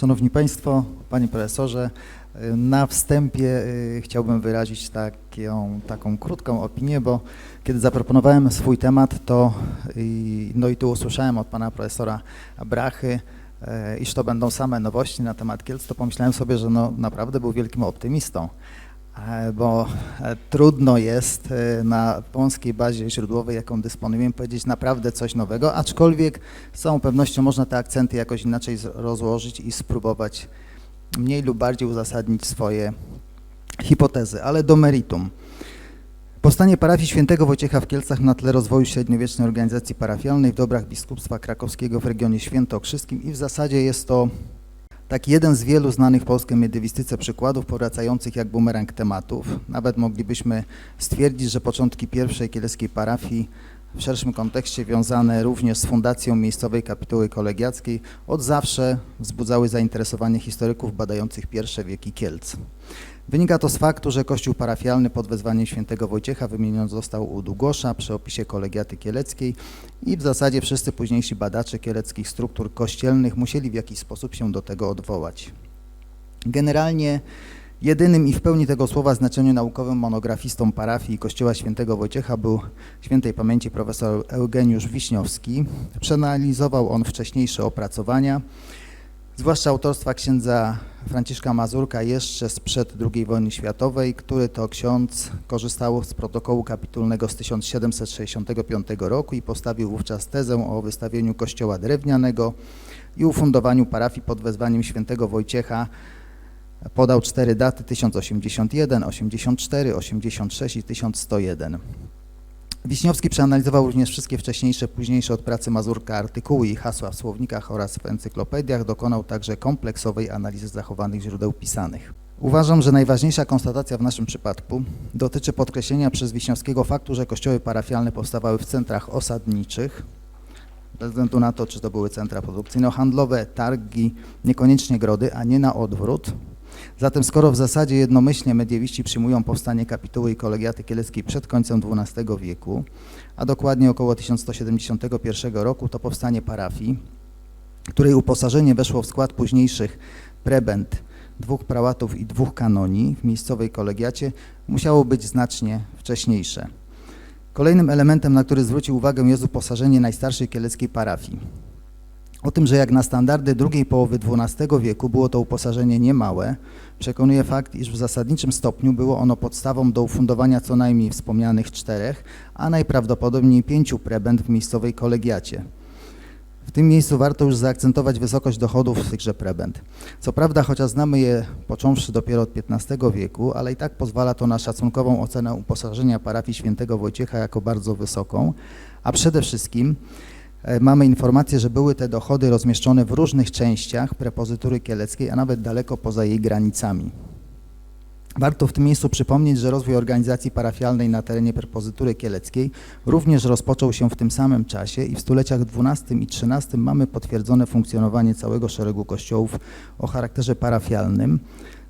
Szanowni Państwo, Panie Profesorze, na wstępie y, chciałbym wyrazić taką, taką krótką opinię, bo kiedy zaproponowałem swój temat, to y, no i tu usłyszałem od Pana Profesora Brachy, y, iż to będą same nowości na temat Kielc, to pomyślałem sobie, że no naprawdę był wielkim optymistą, bo e, trudno jest e, na wąskiej bazie źródłowej, jaką dysponujemy, powiedzieć naprawdę coś nowego, aczkolwiek z całą pewnością można te akcenty jakoś inaczej rozłożyć i spróbować mniej lub bardziej uzasadnić swoje hipotezy, ale do meritum. Powstanie parafii świętego Wojciecha w Kielcach na tle rozwoju średniowiecznej organizacji parafialnej w dobrach biskupstwa krakowskiego w regionie świętokrzyskim i w zasadzie jest to taki jeden z wielu znanych polskiej mediewistyce przykładów powracających jak bumerang tematów. Nawet moglibyśmy stwierdzić, że początki pierwszej kieleckiej parafii w szerszym kontekście wiązane również z fundacją miejscowej kapituły kolegiackiej od zawsze wzbudzały zainteresowanie historyków badających pierwsze wieki Kielc. Wynika to z faktu, że kościół parafialny pod wezwaniem świętego Wojciecha wymieniony został u Długosza przy opisie kolegiaty kieleckiej i w zasadzie wszyscy późniejsi badacze kieleckich struktur kościelnych musieli w jakiś sposób się do tego odwołać. Generalnie jedynym i w pełni tego słowa znaczeniu naukowym monografistą parafii Kościoła Świętego Wojciecha był świętej pamięci profesor Eugeniusz Wiśniowski. Przeanalizował on wcześniejsze opracowania, zwłaszcza autorstwa księdza Franciszka Mazurka jeszcze sprzed II wojny światowej, który to ksiądz korzystał z protokołu kapitulnego z 1765 roku i postawił wówczas tezę o wystawieniu kościoła drewnianego i ufundowaniu parafii pod wezwaniem świętego Wojciecha. Podał cztery daty 1081, 84, 86 i 1101. Wiśniowski przeanalizował również wszystkie wcześniejsze, późniejsze od pracy Mazurka artykuły i hasła w słownikach oraz w encyklopediach. Dokonał także kompleksowej analizy zachowanych źródeł pisanych. Uważam, że najważniejsza konstatacja w naszym przypadku dotyczy podkreślenia przez Wiśniowskiego faktu, że kościoły parafialne powstawały w centrach osadniczych, bez względu na to, czy to były centra produkcyjno-handlowe, targi, niekoniecznie grody, a nie na odwrót. Zatem skoro w zasadzie jednomyślnie mediewiści przyjmują powstanie kapituły i kolegiaty kieleckiej przed końcem XII wieku, a dokładnie około 1171 roku, to powstanie parafii, której uposażenie weszło w skład późniejszych prebend, dwóch prałatów i dwóch kanoni w miejscowej kolegiacie, musiało być znacznie wcześniejsze. Kolejnym elementem, na który zwrócił uwagę jest uposażenie najstarszej kieleckiej parafii. O tym, że jak na standardy drugiej połowy XII wieku było to uposażenie niemałe, przekonuje fakt, iż w zasadniczym stopniu było ono podstawą do ufundowania co najmniej wspomnianych czterech, a najprawdopodobniej pięciu prebend w miejscowej kolegiacie. W tym miejscu warto już zaakcentować wysokość dochodów tychże prebend. Co prawda, chociaż znamy je począwszy dopiero od XV wieku, ale i tak pozwala to na szacunkową ocenę uposażenia parafii świętego Wojciecha jako bardzo wysoką, a przede wszystkim Mamy informację, że były te dochody rozmieszczone w różnych częściach prepozytury kieleckiej, a nawet daleko poza jej granicami. Warto w tym miejscu przypomnieć, że rozwój organizacji parafialnej na terenie prepozytury kieleckiej również rozpoczął się w tym samym czasie i w stuleciach XII i XIII mamy potwierdzone funkcjonowanie całego szeregu kościołów o charakterze parafialnym,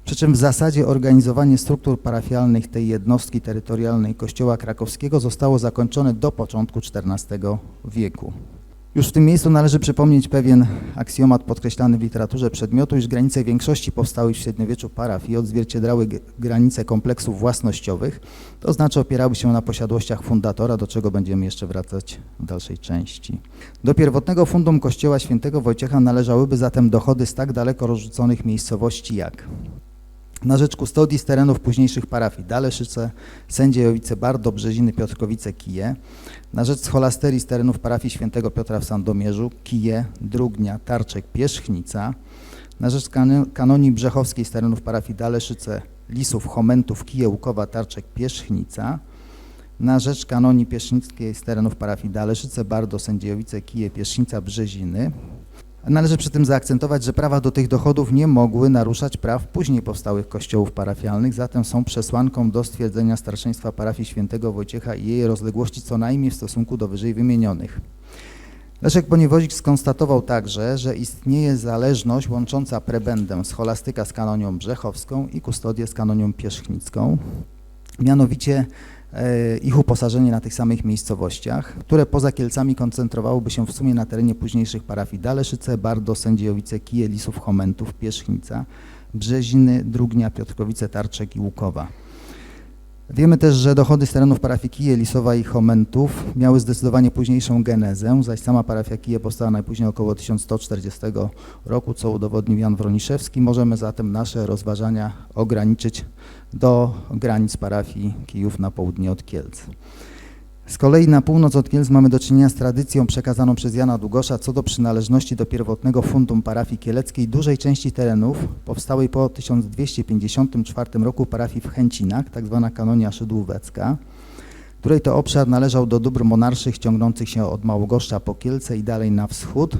przy czym w zasadzie organizowanie struktur parafialnych tej jednostki terytorialnej Kościoła krakowskiego zostało zakończone do początku XIV wieku. Już w tym miejscu należy przypomnieć pewien aksjomat podkreślany w literaturze przedmiotu, iż granice większości powstałych w średniowieczu parafii odzwierciedlały granice kompleksów własnościowych, to znaczy opierały się na posiadłościach fundatora, do czego będziemy jeszcze wracać w dalszej części. Do pierwotnego fundum kościoła świętego Wojciecha należałyby zatem dochody z tak daleko rozrzuconych miejscowości jak na rzecz kustodii z terenów późniejszych parafii Daleszyce, Sędziejowice, Bardo, Brzeziny, Piotrkowice, Kije, na rzecz scholasterii z terenów parafii świętego Piotra w Sandomierzu, Kije, Drugnia, Tarczek, Pierzchnica, na rzecz kan- kanonii brzechowskiej z terenów parafii Daleszyce, Lisów, Chomentów, Kije, Łukowa, Tarczek, Pierzchnica, na rzecz kanonii pierzchnickiej z terenów parafii Daleszyce, Bardo, Sędziejowice, Kije, Pierzchnica, Brzeziny. Należy przy tym zaakcentować, że prawa do tych dochodów nie mogły naruszać praw później powstałych kościołów parafialnych, zatem są przesłanką do stwierdzenia starszeństwa parafii świętego Wojciecha i jej rozległości co najmniej w stosunku do wyżej wymienionych. Leszek Poniewozik skonstatował także, że istnieje zależność łącząca prebendę scholastyka z kanonią brzechowską i kustodię z kanonią pierzchnicką. Mianowicie ich uposażenie na tych samych miejscowościach, które poza Kielcami koncentrowałoby się w sumie na terenie późniejszych parafii Daleszyce, Bardo, Sędziowice, Kije, Lisów, Chomentów, Pierzchnica, Brzeziny, Drugnia, Piotrkowice, Tarczek i Łukowa. Wiemy też, że dochody z terenów parafii Kije, Lisowa i Chomentów miały zdecydowanie późniejszą genezę, zaś sama parafia Kije powstała najpóźniej około 1140 roku, co udowodnił Jan Wroniszewski. Możemy zatem nasze rozważania ograniczyć do granic parafii Kijów na południe od Kielc. Z kolei na północ od Kielc mamy do czynienia z tradycją przekazaną przez Jana Długosza co do przynależności do pierwotnego fundum parafii kieleckiej dużej części terenów powstałej po 1254 roku parafii w Chęcinach, tak zwana kanonia szydłówecka, której to obszar należał do dóbr monarszych ciągnących się od Małogoszcza po Kielce i dalej na wschód,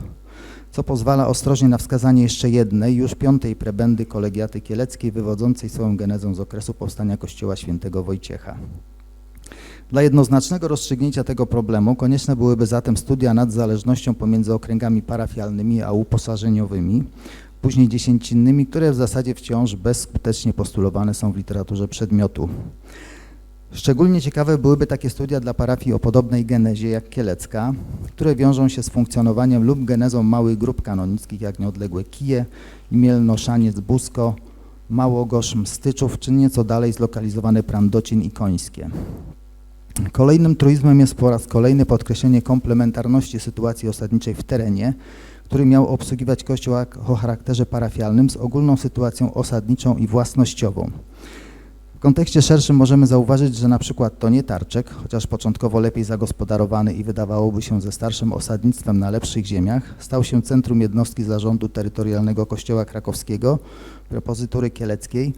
co pozwala ostrożnie na wskazanie jeszcze jednej, już piątej prebendy kolegiaty kieleckiej wywodzącej swoją genezę z okresu powstania kościoła świętego Wojciecha. Dla jednoznacznego rozstrzygnięcia tego problemu konieczne byłyby zatem studia nad zależnością pomiędzy okręgami parafialnymi a uposażeniowymi, później dziesięcinnymi, które w zasadzie wciąż bezskutecznie postulowane są w literaturze przedmiotu. Szczególnie ciekawe byłyby takie studia dla parafii o podobnej genezie jak Kielecka, które wiążą się z funkcjonowaniem lub genezą małych grup kanonickich jak nieodległe Kije, Imielno, Szaniec, Busko, Małogosz, Mstyczów, czy nieco dalej zlokalizowane Prandocin i Końskie. Kolejnym truizmem jest po raz kolejny podkreślenie komplementarności sytuacji osadniczej w terenie, który miał obsługiwać kościół o charakterze parafialnym z ogólną sytuacją osadniczą i własnościową. W kontekście szerszym możemy zauważyć, że na przykład to nie Tarczek, chociaż początkowo lepiej zagospodarowany i wydawałoby się ze starszym osadnictwem na lepszych ziemiach, stał się centrum jednostki zarządu terytorialnego Kościoła Krakowskiego, prepozytury kieleckiej,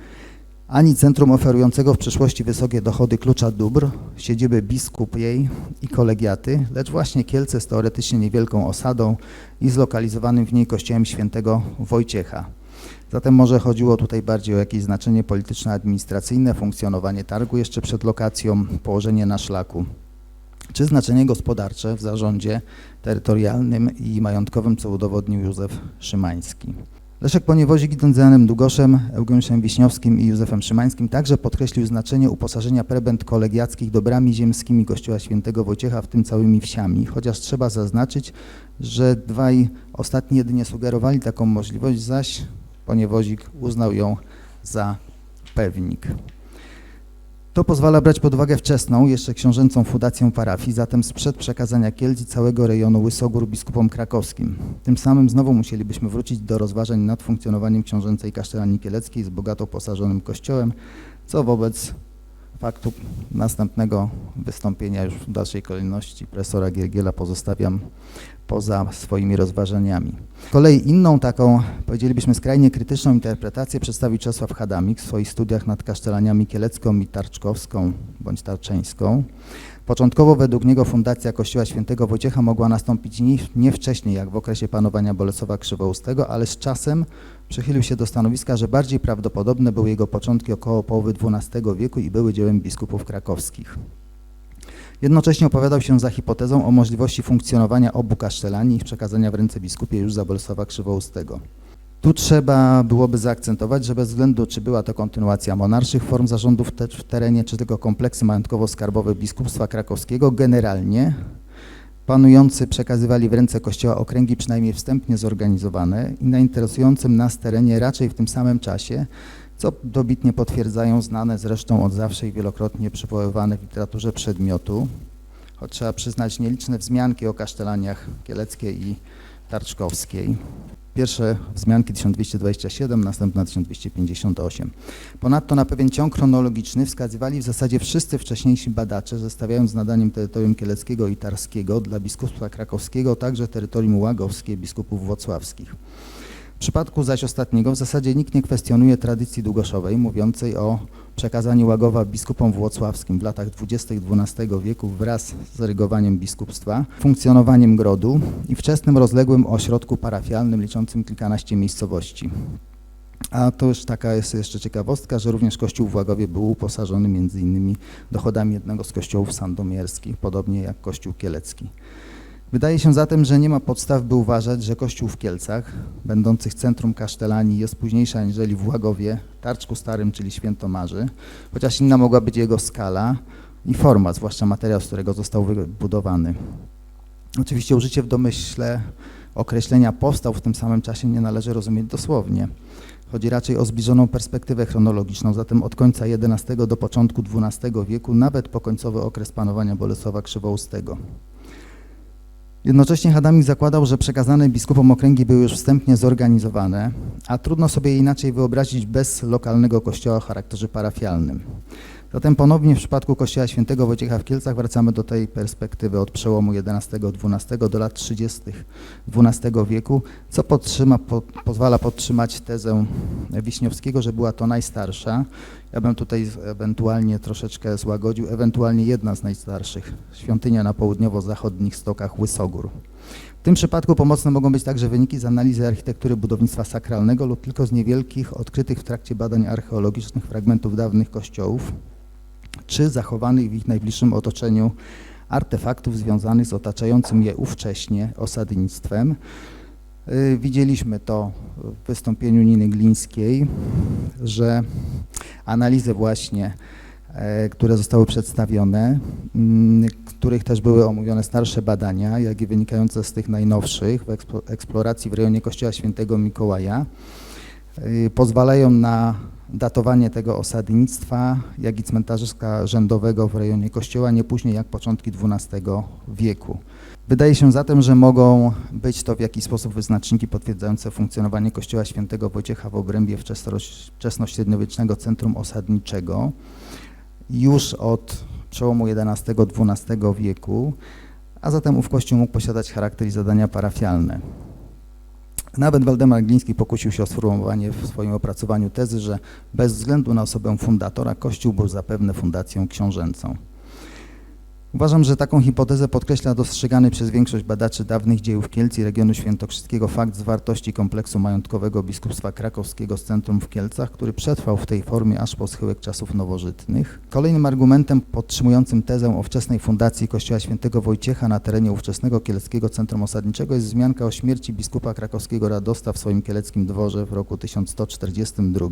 ani centrum oferującego w przyszłości wysokie dochody klucza dóbr, siedziby biskupiej i kolegiaty, lecz właśnie Kielce z teoretycznie niewielką osadą i zlokalizowanym w niej kościołem świętego Wojciecha. Zatem może chodziło tutaj bardziej o jakieś znaczenie polityczno-administracyjne, funkcjonowanie targu jeszcze przed lokacją, położenie na szlaku, czy znaczenie gospodarcze w zarządzie terytorialnym i majątkowym, co udowodnił Józef Szymański. Leszek Poniewozik, idąc za Janem Długoszem, Eugeniuszem Wiśniowskim i Józefem Szymańskim, także podkreślił znaczenie uposażenia prebend kolegiackich dobrami ziemskimi Kościoła Świętego Wojciecha, w tym całymi wsiami, chociaż trzeba zaznaczyć, że dwaj ostatni jedynie sugerowali taką możliwość, zaś Poniewozik uznał ją za pewnik. To pozwala brać pod uwagę wczesną, jeszcze książęcą fundację parafii, zatem sprzed przekazania Kielc całego rejonu Łysogór biskupom krakowskim. Tym samym znowu musielibyśmy wrócić do rozważań nad funkcjonowaniem książęcej kasztelanii kieleckiej z bogato posażonym kościołem, co wobec faktu następnego wystąpienia już w dalszej kolejności profesora Giergiela pozostawiam poza swoimi rozważaniami. Z kolei inną taką, powiedzielibyśmy, skrajnie krytyczną interpretację przedstawił Czesław Hadamik w swoich studiach nad kasztelaniami kielecką i tarczkowską bądź tarczeńską. Początkowo według niego fundacja Kościoła Świętego Wojciecha mogła nastąpić nie, nie wcześniej jak w okresie panowania Bolesława Krzywoustego, ale z czasem przychylił się do stanowiska, że bardziej prawdopodobne były jego początki około połowy XII wieku i były dziełem biskupów krakowskich. Jednocześnie opowiadał się za hipotezą o możliwości funkcjonowania obu kasztelanii i ich przekazania w ręce biskupie już za Bolesława Krzywoustego. Tu trzeba byłoby zaakcentować, że bez względu czy była to kontynuacja monarszych form zarządów w terenie, czy tylko kompleksy majątkowo-skarbowe biskupstwa krakowskiego, generalnie panujący przekazywali w ręce kościoła okręgi przynajmniej wstępnie zorganizowane i na interesującym nas terenie raczej w tym samym czasie co dobitnie potwierdzają znane zresztą od zawsze i wielokrotnie przywoływane w literaturze przedmiotu, choć trzeba przyznać nieliczne wzmianki o kasztelaniach kieleckiej i tarczkowskiej. Pierwsze wzmianki 1227, następna 1258. Ponadto na pewien ciąg chronologiczny wskazywali w zasadzie wszyscy wcześniejsi badacze, zestawiając nadaniem terytorium kieleckiego i tarskiego dla biskupstwa krakowskiego także terytorium łagowskie biskupów włocławskich. W przypadku zaś ostatniego w zasadzie nikt nie kwestionuje tradycji długoszowej mówiącej o przekazaniu Łagowa biskupom włocławskim w latach 20. XII wieku wraz z rygowaniem biskupstwa, funkcjonowaniem grodu i wczesnym rozległym ośrodku parafialnym liczącym kilkanaście miejscowości. A to już taka jest jeszcze ciekawostka, że również kościół w Łagowie był uposażony między innymi dochodami jednego z kościołów sandomierskich, podobnie jak kościół kielecki. Wydaje się zatem, że nie ma podstaw, by uważać, że kościół w Kielcach, będących centrum kasztelanii, jest późniejszy aniżeli w Łagowie, Tarczku Starym, czyli Świętomarzy, chociaż inna mogła być jego skala, i format, zwłaszcza materiał, z którego został wybudowany. Oczywiście użycie w domyśle określenia powstał w tym samym czasie nie należy rozumieć dosłownie. Chodzi raczej o zbliżoną perspektywę chronologiczną, zatem od końca XI do początku XII wieku, nawet po końcowy okres panowania Bolesława Krzywoustego. Jednocześnie Hadamik zakładał, że przekazane biskupom okręgi były już wstępnie zorganizowane, a trudno sobie je inaczej wyobrazić bez lokalnego kościoła o charakterze parafialnym. Zatem ponownie w przypadku kościoła świętego Wojciecha w Kielcach wracamy do tej perspektywy od przełomu XI-XII do lat 30. XII wieku, co podtrzyma, po, pozwala podtrzymać tezę Wiśniowskiego, że była to najstarsza. Ja bym tutaj ewentualnie troszeczkę złagodził, ewentualnie jedna z najstarszych, świątynia na południowo-zachodnich stokach Łysogór. W tym przypadku pomocne mogą być także wyniki z analizy architektury budownictwa sakralnego lub tylko z niewielkich, odkrytych w trakcie badań archeologicznych fragmentów dawnych kościołów, czy zachowanych w ich najbliższym otoczeniu artefaktów związanych z otaczającym je ówcześnie osadnictwem. Y, widzieliśmy to w wystąpieniu Niny Glińskiej, że analizy właśnie, e, które zostały przedstawione, mm, których też były omówione starsze badania, jak i wynikające z tych najnowszych w eksploracji w rejonie Kościoła Świętego Mikołaja, y, pozwalają na datowanie tego osadnictwa, jak i cmentarzyska rzędowego w rejonie kościoła nie później jak początki XII wieku. Wydaje się zatem, że mogą być to w jakiś sposób wyznaczniki potwierdzające funkcjonowanie kościoła świętego Wojciecha w obrębie wczesnośredniowiecznego centrum osadniczego już od przełomu XI-XII wieku, a zatem ów kościół mógł posiadać charakter i zadania parafialne. Nawet Waldemar Gliński pokusił się o sformułowanie w swoim opracowaniu tezy, że bez względu na osobę fundatora Kościół był zapewne fundacją książęcą. Uważam, że taką hipotezę podkreśla dostrzegany przez większość badaczy dawnych dziejów Kielc i regionu świętokrzyskiego fakt zwartości kompleksu majątkowego biskupstwa krakowskiego z centrum w Kielcach, który przetrwał w tej formie aż po schyłek czasów nowożytnych. Kolejnym argumentem podtrzymującym tezę o wczesnej fundacji kościoła świętego Wojciecha na terenie ówczesnego kielskiego centrum osadniczego jest wzmianka o śmierci biskupa krakowskiego Radosta w swoim kieleckim dworze w roku 1142.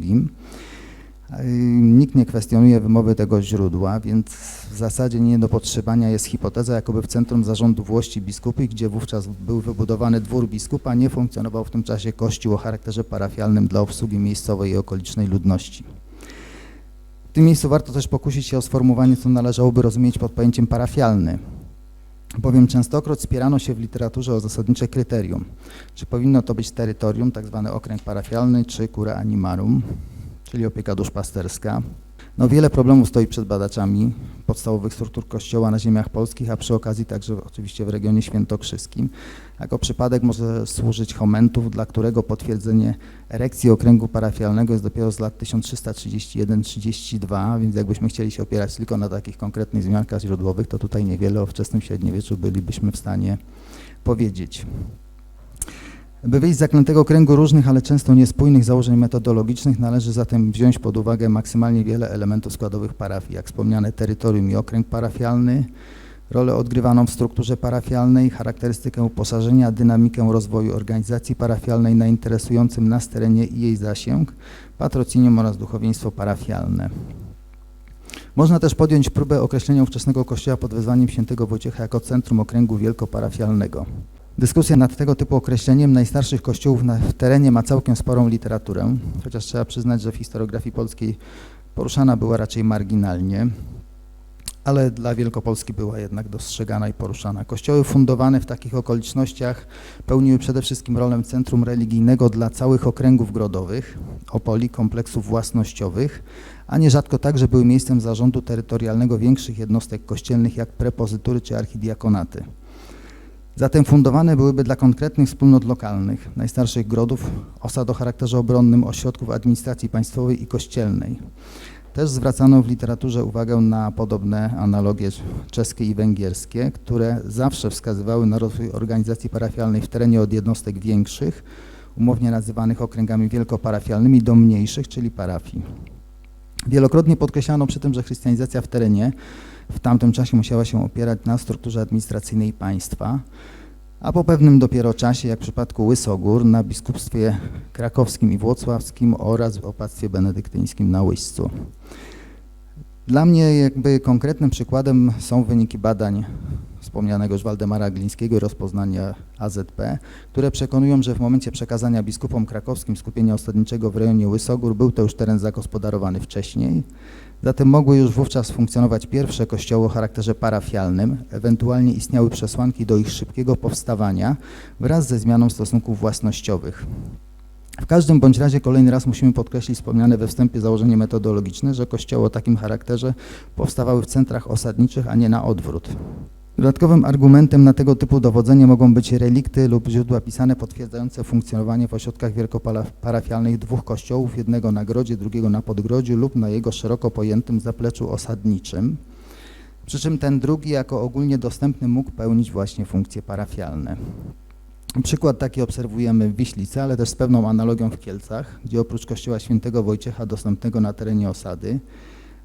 Nikt nie kwestionuje wymowy tego źródła, więc w zasadzie nie do podtrzymania jest hipoteza, jakoby w centrum zarządu Włości biskupy, gdzie wówczas był wybudowany dwór biskupa, nie funkcjonował w tym czasie kościół o charakterze parafialnym dla obsługi miejscowej i okolicznej ludności. W tym miejscu warto też pokusić się o sformułowanie, co należałoby rozumieć pod pojęciem parafialny, bowiem częstokroć spierano się w literaturze o zasadnicze kryterium, czy powinno to być terytorium, tak zwany okręg parafialny, czy cura animarum, czyli opieka duszpasterska. No wiele problemów stoi przed badaczami podstawowych struktur kościoła na ziemiach polskich, a przy okazji także oczywiście w regionie świętokrzyskim. Jako przypadek może służyć Homentów, dla którego potwierdzenie erekcji okręgu parafialnego jest dopiero z lat 1331-32, więc jakbyśmy chcieli się opierać tylko na takich konkretnych wzmiankach źródłowych, to tutaj niewiele o wczesnym średniowieczu bylibyśmy w stanie powiedzieć. By wyjść z zaklętego kręgu różnych, ale często niespójnych założeń metodologicznych, należy zatem wziąć pod uwagę maksymalnie wiele elementów składowych parafii, jak wspomniane terytorium i okręg parafialny, rolę odgrywaną w strukturze parafialnej, charakterystykę uposażenia, dynamikę rozwoju organizacji parafialnej na interesującym nas terenie i jej zasięg, patrocinium oraz duchowieństwo parafialne. Można też podjąć próbę określenia ówczesnego kościoła pod wezwaniem świętego Wojciecha jako centrum okręgu wielkoparafialnego. Dyskusja nad tego typu określeniem najstarszych kościołów na, w terenie ma całkiem sporą literaturę, chociaż trzeba przyznać, że w historiografii polskiej poruszana była raczej marginalnie, ale dla Wielkopolski była jednak dostrzegana i poruszana. Kościoły fundowane w takich okolicznościach pełniły przede wszystkim rolę centrum religijnego dla całych okręgów grodowych, opoli, kompleksów własnościowych, a nierzadko także były miejscem zarządu terytorialnego większych jednostek kościelnych jak prepozytury czy archidiakonaty. Zatem fundowane byłyby dla konkretnych wspólnot lokalnych, najstarszych grodów, osad o charakterze obronnym, ośrodków administracji państwowej i kościelnej. Też zwracano w literaturze uwagę na podobne analogie czeskie i węgierskie, które zawsze wskazywały na rozwój organizacji parafialnej w terenie od jednostek większych, umownie nazywanych okręgami wielkoparafialnymi, do mniejszych, czyli parafii. Wielokrotnie podkreślano przy tym, że chrystianizacja w terenie w tamtym czasie musiała się opierać na strukturze administracyjnej państwa, a po pewnym dopiero czasie, jak w przypadku Łysogór, na biskupstwie krakowskim i włocławskim oraz w opactwie benedyktyńskim na Łyścu. Dla mnie jakby konkretnym przykładem są wyniki badań wspomnianego już Waldemara Glińskiego i rozpoznania AZP, które przekonują, że w momencie przekazania biskupom krakowskim skupienia osadniczego w rejonie Łysogór był to już teren zagospodarowany wcześniej, zatem mogły już wówczas funkcjonować pierwsze kościoły o charakterze parafialnym, ewentualnie istniały przesłanki do ich szybkiego powstawania wraz ze zmianą stosunków własnościowych. W każdym bądź razie kolejny raz musimy podkreślić wspomniane we wstępie założenie metodologiczne, że kościoły o takim charakterze powstawały w centrach osadniczych, a nie na odwrót. Dodatkowym argumentem na tego typu dowodzenie mogą być relikty lub źródła pisane potwierdzające funkcjonowanie w ośrodkach wielkoparafialnych dwóch kościołów, jednego na Grodzie, drugiego na Podgrodziu lub na jego szeroko pojętym zapleczu osadniczym, przy czym ten drugi jako ogólnie dostępny mógł pełnić właśnie funkcje parafialne. Przykład taki obserwujemy w Wiślicy, ale też z pewną analogią w Kielcach, gdzie oprócz kościoła świętego Wojciecha dostępnego na terenie osady,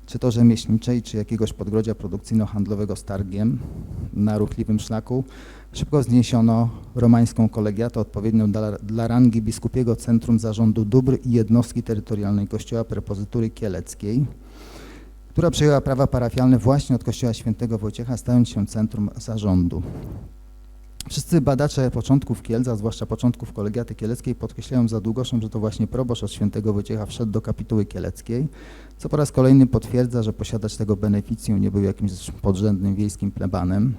czy to rzemieślniczej, czy jakiegoś podgrodzia produkcyjno-handlowego z targiem na ruchliwym szlaku, szybko zniesiono romańską kolegiatę odpowiednią dla, dla rangi biskupiego Centrum Zarządu Dóbr i Jednostki Terytorialnej Kościoła Prepozytury Kieleckiej, która przejęła prawa parafialne właśnie od Kościoła Świętego Wojciecha, stając się centrum zarządu. Wszyscy badacze początków Kielc, a zwłaszcza początków kolegiaty kieleckiej podkreślają za Długoszem, że to właśnie proboszcz od świętego Wojciecha wszedł do kapituły kieleckiej, co po raz kolejny potwierdza, że posiadacz tego beneficjum nie był jakimś podrzędnym wiejskim plebanem.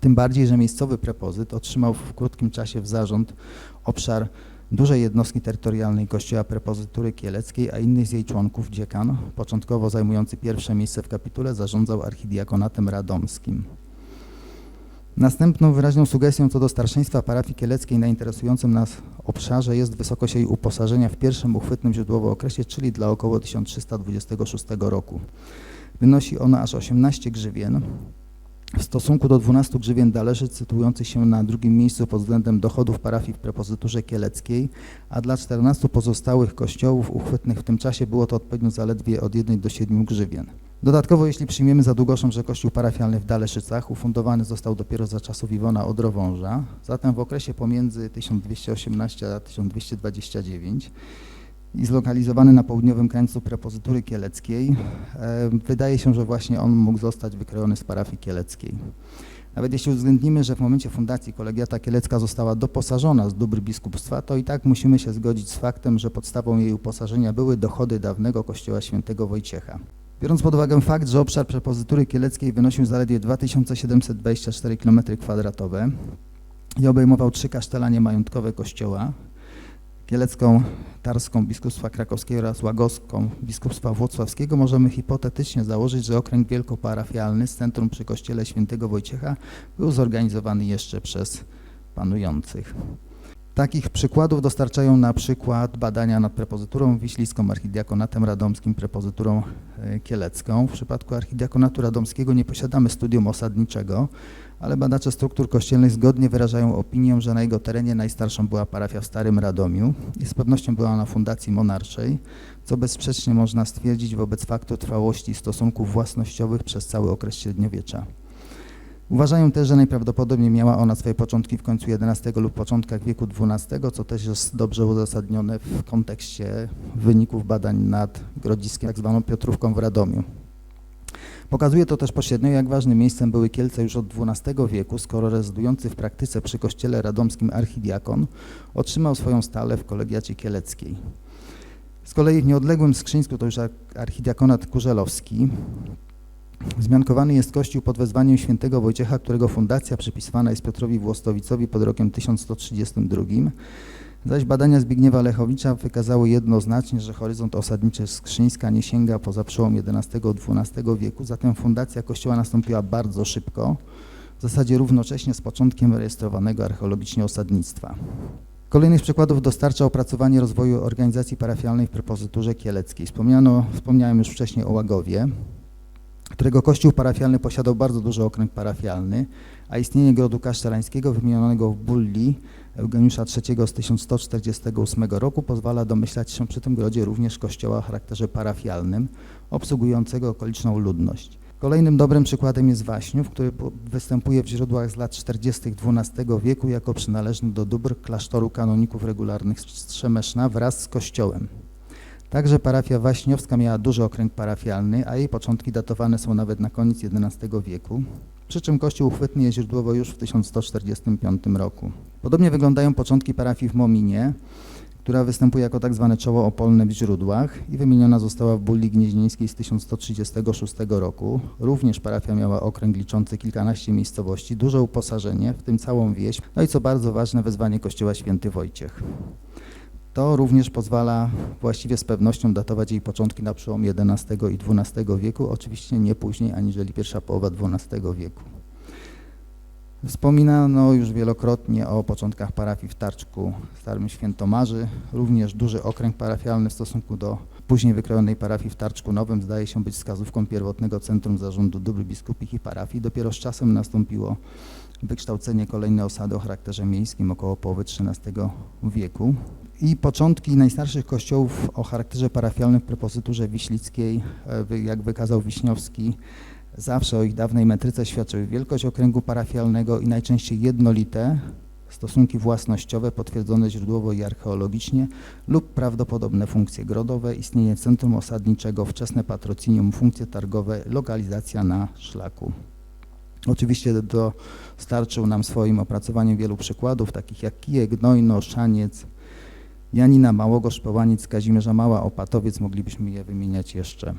Tym bardziej, że miejscowy prepozyt otrzymał w krótkim czasie w zarząd obszar dużej jednostki terytorialnej kościoła prepozytury kieleckiej, a inny z jej członków, dziekan, początkowo zajmujący pierwsze miejsce w kapitule, zarządzał archidiakonatem radomskim. Następną wyraźną sugestią co do starszeństwa parafii kieleckiej na interesującym nas obszarze jest wysokość jej uposażenia w pierwszym uchwytnym źródłowo okresie, czyli dla około 1326 roku. Wynosi ona aż 18 grzywien, w stosunku do 12 grzywien dależy cytujących się na drugim miejscu pod względem dochodów parafii w prepozyturze kieleckiej, a dla 14 pozostałych kościołów uchwytnych w tym czasie było to odpowiednio zaledwie od 1 do 7 grzywien. Dodatkowo, jeśli przyjmiemy za długoszą, że kościół parafialny w Daleszycach ufundowany został dopiero za czasów Iwona Odrowąża, zatem w okresie pomiędzy 1218 a 1229 i zlokalizowany na południowym krańcu prepozytury kieleckiej, e, wydaje się, że właśnie on mógł zostać wykrojony z parafii kieleckiej. Nawet jeśli uwzględnimy, że w momencie fundacji kolegiata kielecka została doposażona z dóbr biskupstwa, to i tak musimy się zgodzić z faktem, że podstawą jej uposażenia były dochody dawnego kościoła świętego Wojciecha. Biorąc pod uwagę fakt, że obszar prepozytury kieleckiej wynosił zaledwie 2724 km2 i obejmował trzy kasztelanie majątkowe kościoła, kielecką, tarską biskupstwa krakowskiego oraz łagowską biskupstwa włocławskiego, możemy hipotetycznie założyć, że okręg wielkoparafialny z centrum przy kościele świętego Wojciecha był zorganizowany jeszcze przez panujących. Takich przykładów dostarczają na przykład badania nad prepozyturą wiślicką, archidiakonatem radomskim, prepozyturą e, kielecką. W przypadku archidiakonatu radomskiego nie posiadamy studium osadniczego, ale badacze struktur kościelnych zgodnie wyrażają opinię, że na jego terenie najstarszą była parafia w Starym Radomiu i z pewnością była ona fundacji monarszej, co bezsprzecznie można stwierdzić wobec faktu trwałości stosunków własnościowych przez cały okres średniowiecza. Uważają też, że najprawdopodobniej miała ona swoje początki w końcu XI lub początkach wieku XII, co też jest dobrze uzasadnione w kontekście wyników badań nad Grodziskiem, tak zwaną Piotrówką w Radomiu. Pokazuje to też pośrednio, jak ważnym miejscem były Kielce już od XII wieku, skoro rezydujący w praktyce przy kościele radomskim archidiakon otrzymał swoją stalę w kolegiacie kieleckiej. Z kolei w nieodległym Skrzyńsku, to już archidiakonat kurzelowski, Zmiankowany jest kościół pod wezwaniem świętego Wojciecha, którego fundacja przypisywana jest Piotrowi Włostowicowi pod rokiem 1132, zaś badania Zbigniewa Lechowicza wykazały jednoznacznie, że horyzont osadniczy Skrzyńska nie sięga poza przełom XI-XII wieku, zatem fundacja kościoła nastąpiła bardzo szybko, w zasadzie równocześnie z początkiem rejestrowanego archeologicznie osadnictwa. Kolejnych przykładów dostarcza opracowanie rozwoju organizacji parafialnej w prepozyturze kieleckiej. Wspomniano, wspomniałem już wcześniej o Łagowie, którego kościół parafialny posiadał bardzo duży okręg parafialny, a istnienie grodu kasztelańskiego wymienionego w bulli Eugeniusza III z 1148 roku pozwala domyślać się przy tym grodzie również kościoła o charakterze parafialnym, obsługującego okoliczną ludność. Kolejnym dobrym przykładem jest Waśniów, który występuje w źródłach z lat 40. XII wieku jako przynależny do dóbr klasztoru kanoników regularnych z Strzemeszna wraz z kościołem. Także parafia Waśniowska miała duży okręg parafialny, a jej początki datowane są nawet na koniec XI wieku, przy czym kościół uchwytny jest źródłowo już w 1145 roku. Podobnie wyglądają początki parafii w Mominie, która występuje jako tak zwane czoło opolne w źródłach i wymieniona została w bulli gnieźnieńskiej z 1136 roku. Również parafia miała okręg liczący kilkanaście miejscowości, duże uposażenie, w tym całą wieś, no i co bardzo ważne, wezwanie kościoła święty Wojciech. To również pozwala właściwie z pewnością datować jej początki na przełom XI i XII wieku, oczywiście nie później aniżeli pierwsza połowa XII wieku. Wspominano już wielokrotnie o początkach parafii w Tarczku Starym Świętomarzy. Również duży okręg parafialny w stosunku do później wykrojonej parafii w Tarczku Nowym zdaje się być wskazówką pierwotnego Centrum Zarządu Dóbr Biskupich i Parafii. Dopiero z czasem nastąpiło wykształcenie kolejnej osady o charakterze miejskim około połowy XIII wieku. I początki najstarszych kościołów o charakterze parafialnym w prepozyturze wiślickiej, e, jak wykazał Wiśniowski, zawsze o ich dawnej metryce świadczyły wielkość okręgu parafialnego i najczęściej jednolite stosunki własnościowe potwierdzone źródłowo i archeologicznie lub prawdopodobne funkcje grodowe, istnienie centrum osadniczego, wczesne patrocinium, funkcje targowe, lokalizacja na szlaku. Oczywiście dostarczył nam swoim opracowaniem wielu przykładów, takich jak Kijek, Gnojno, Szaniec, Janina Małogosz, Połaniec, Kazimierza Mała, Opatowiec, moglibyśmy je wymieniać jeszcze.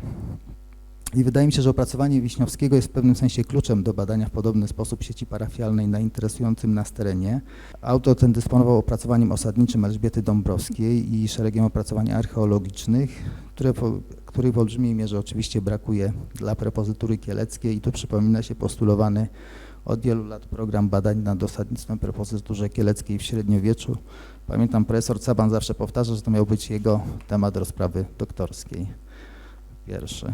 I wydaje mi się, że opracowanie Wiśniowskiego jest w pewnym sensie kluczem do badania w podobny sposób sieci parafialnej na interesującym nas terenie. Autor ten dysponował opracowaniem osadniczym Elżbiety Dąbrowskiej i szeregiem opracowań archeologicznych, które, których w olbrzymiej mierze oczywiście brakuje dla prepozytury kieleckiej i tu przypomina się postulowany od wielu lat program badań nad osadnictwem prepozyturze kieleckiej w średniowieczu. Pamiętam, profesor Caban zawsze powtarza, że to miał być jego temat rozprawy doktorskiej. Pierwszy.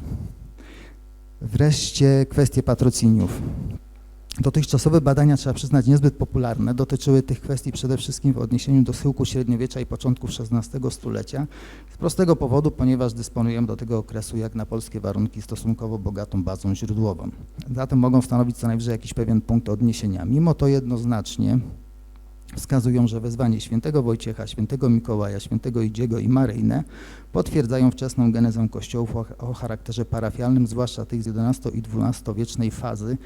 Wreszcie kwestie patrociniów. Dotychczasowe badania, trzeba przyznać, niezbyt popularne, dotyczyły tych kwestii przede wszystkim w odniesieniu do schyłku średniowiecza i początków XVI stulecia. Z prostego powodu, ponieważ dysponujemy do tego okresu, jak na polskie warunki, stosunkowo bogatą bazą źródłową. Zatem mogą stanowić co najwyżej jakiś pewien punkt odniesienia. Mimo to jednoznacznie wskazują, że wezwanie świętego Wojciecha, świętego Mikołaja, świętego Idziego i Maryjne potwierdzają wczesną genezę kościołów o, charakterze parafialnym, zwłaszcza tych z XI i XII-wiecznej fazy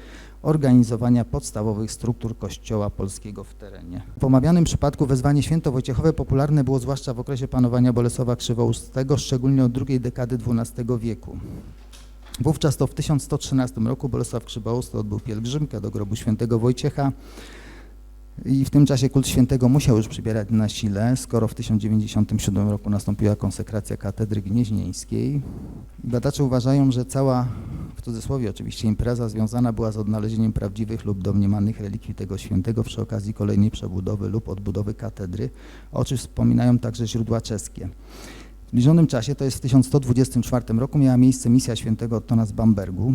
organizowania podstawowych struktur kościoła polskiego w terenie. W omawianym przypadku wezwanie święto Wojciechowe popularne było zwłaszcza w okresie panowania Bolesława Krzywoustego, szczególnie od drugiej dekady XII wieku. Wówczas to w 1113 roku Bolesław Krzywousty odbył pielgrzymkę do grobu świętego Wojciecha, i w tym czasie kult świętego musiał już przybierać na sile, skoro w 1097 roku nastąpiła konsekracja katedry gnieźnieńskiej. Badacze uważają, że cała, w cudzysłowie oczywiście, impreza związana była z odnalezieniem prawdziwych lub domniemanych relikwii tego świętego przy okazji kolejnej przebudowy lub odbudowy katedry, o czym wspominają także źródła czeskie. W zbliżonym czasie, to jest w 1124 roku, miała miejsce misja świętego Ottona z Bambergu,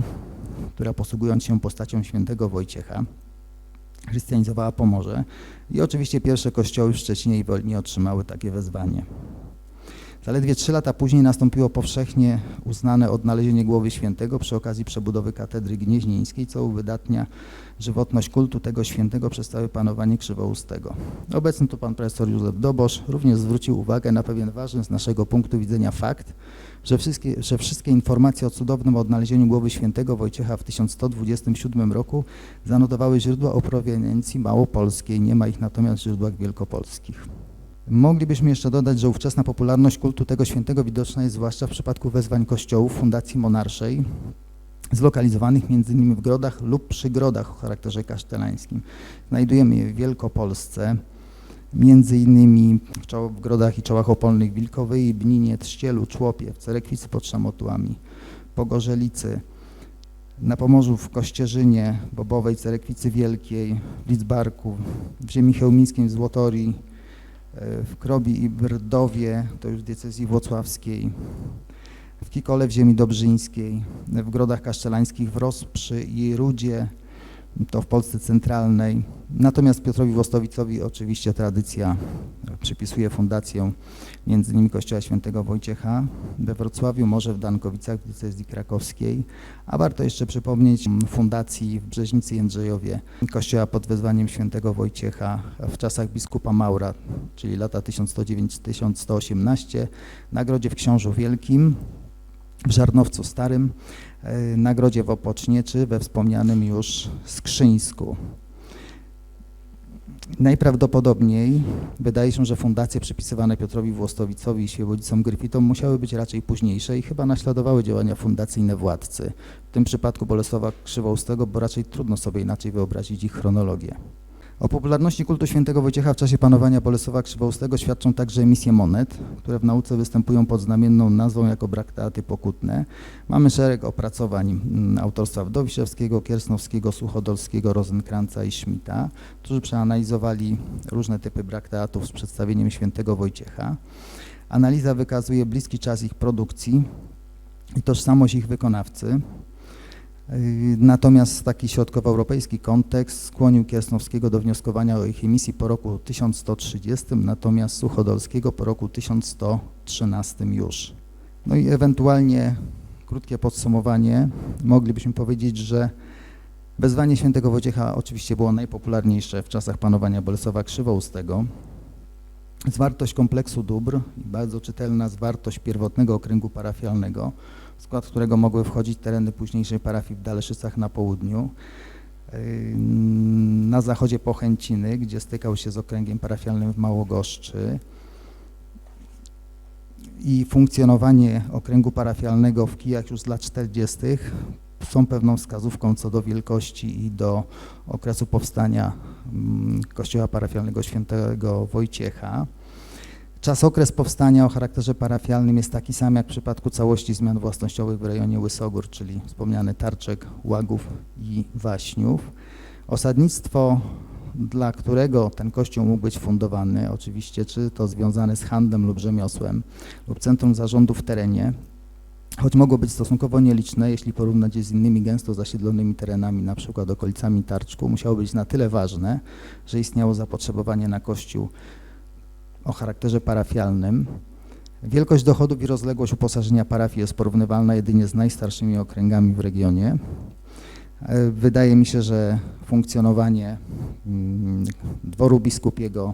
która posługując się postacią świętego Wojciecha, chrystianizowała Pomorze i oczywiście pierwsze kościoły w Szczecinie i Wolnie otrzymały takie wezwanie. Zaledwie trzy lata później nastąpiło powszechnie uznane odnalezienie głowy świętego przy okazji przebudowy katedry gnieźnieńskiej, co uwydatnia żywotność kultu tego świętego przez całe panowanie Krzywoustego. Obecny tu pan profesor Józef Dobosz również zwrócił uwagę na pewien ważny z naszego punktu widzenia fakt, że wszystkie, że wszystkie informacje o cudownym odnalezieniu głowy świętego Wojciecha w 1127 roku zanotowały źródła o proweniencji małopolskiej, nie ma ich natomiast w źródłach wielkopolskich. Moglibyśmy jeszcze dodać, że ówczesna popularność kultu tego świętego widoczna jest zwłaszcza w przypadku wezwań kościołów Fundacji Monarszej, zlokalizowanych m.in. w grodach lub przygrodach o charakterze kasztelańskim. Znajdujemy je w Wielkopolsce, między innymi w, grodach i czołach opolnych Wilkowej, Bninie, Trzcielu, Człopie, w Cerekwicy pod Szamotłami, Pogorzelicy, na Pomorzu w Kościerzynie, Bobowej, Cerekwicy Wielkiej, w Lidzbarku, w ziemi chełmińskiej w Złotorii, w Krobi i Brdowie, to już diecezji włocławskiej, w Kikole w ziemi dobrzyńskiej, w Grodach Kaszczelańskich w Rosprzy i Rudzie, to w Polsce centralnej. Natomiast Piotrowi Wostowicowi oczywiście tradycja przypisuje fundację między innymi Kościoła Świętego Wojciecha we Wrocławiu, może w Dankowicach w diecezji krakowskiej, a warto jeszcze przypomnieć fundacji w Brzeźnicy Jędrzejowie Kościoła pod wezwaniem Świętego Wojciecha w czasach biskupa Maura, czyli lata 1109-1118, nagrodzie w Książu Wielkim, w Żarnowcu Starym, e, nagrodzie w Opocznieczy, we wspomnianym już Skrzyńsku. Najprawdopodobniej wydaje się, że fundacje przypisywane Piotrowi Włostowicowi i Świebodzicom Gryfitom musiały być raczej późniejsze i chyba naśladowały działania fundacyjne władcy. W tym przypadku Bolesława Krzywoustego, bo raczej trudno sobie inaczej wyobrazić ich chronologię. O popularności kultu świętego Wojciecha w czasie panowania Bolesława Krzywoustego świadczą także emisje monet, które w nauce występują pod znamienną nazwą jako brakteaty pokutne. Mamy szereg opracowań mm, autorstwa Wdowiszewskiego, Kiersnowskiego, Suchodolskiego, Rozenkranca i Schmidta, którzy przeanalizowali różne typy brakteatów z przedstawieniem świętego Wojciecha. Analiza wykazuje bliski czas ich produkcji i tożsamość ich wykonawcy. Yy, Natomiast taki środkowoeuropejski kontekst skłonił Kiersnowskiego do wnioskowania o ich emisji po roku 1130, natomiast Suchodolskiego po roku 1113 już. No i ewentualnie krótkie podsumowanie. Moglibyśmy powiedzieć, że wezwanie świętego Wojciecha oczywiście było najpopularniejsze w czasach panowania Bolesława Krzywoustego. Zwartość kompleksu dóbr i bardzo czytelna zwartość pierwotnego okręgu parafialnego, w skład którego mogły wchodzić tereny późniejszej parafii w Daleszycach na południu, na zachodzie Pochęciny, gdzie stykał się z okręgiem parafialnym w Małogoszczy i funkcjonowanie okręgu parafialnego w kijach już z lat 40. są pewną wskazówką co do wielkości i do okresu powstania kościoła parafialnego świętego Wojciecha. Czas okres powstania o charakterze parafialnym jest taki sam jak w przypadku całości zmian własnościowych w rejonie Łysogór, czyli wspomniany Tarczek, Łagów i Waśniów. Osadnictwo, dla którego ten kościół mógł być fundowany, oczywiście czy to związane z handlem lub rzemiosłem, lub centrum zarządu w terenie, choć mogło być stosunkowo nieliczne, jeśli porównać je z innymi gęsto zasiedlonymi terenami, na przykład okolicami Tarczku, musiało być na tyle ważne, że istniało zapotrzebowanie na kościół o charakterze parafialnym. Wielkość dochodów i rozległość uposażenia parafii jest porównywalna jedynie z najstarszymi okręgami w regionie. E, Wydaje mi się, że funkcjonowanie mm, dworu biskupiego,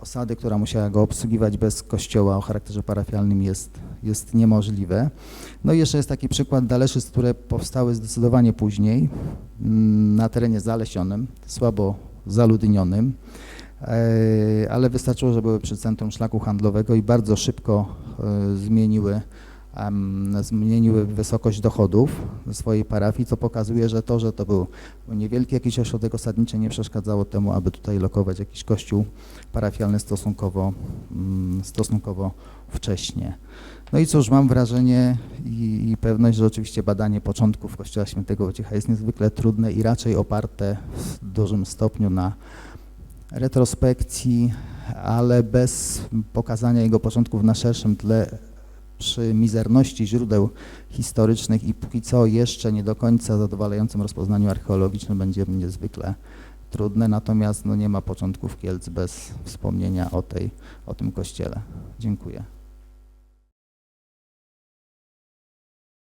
osady, która musiała go obsługiwać bez kościoła o charakterze parafialnym jest, jest niemożliwe. No i jeszcze jest taki przykład Daleszyc, które powstały zdecydowanie później mm, na terenie zalesionym, słabo zaludnionym, ale wystarczyło, że były przy centrum szlaku handlowego i bardzo szybko e, zmieniły zmieniły wysokość dochodów swojej parafii, co pokazuje, że to, że to był niewielki jakiś ośrodek osadniczy nie przeszkadzało temu, aby tutaj lokować jakiś kościół parafialny stosunkowo, mm, stosunkowo wcześnie. No i cóż, mam wrażenie i, i pewność, że oczywiście badanie początków Kościoła Świętego Wojciecha jest niezwykle trudne i raczej oparte w dużym stopniu na retrospekcji, ale bez pokazania jego początków na szerszym tle przy mizerności źródeł historycznych i póki co jeszcze nie do końca zadowalającym rozpoznaniu archeologicznym będzie niezwykle trudne, natomiast no nie ma początków Kielc bez wspomnienia o, tej, o tym kościele. Dziękuję.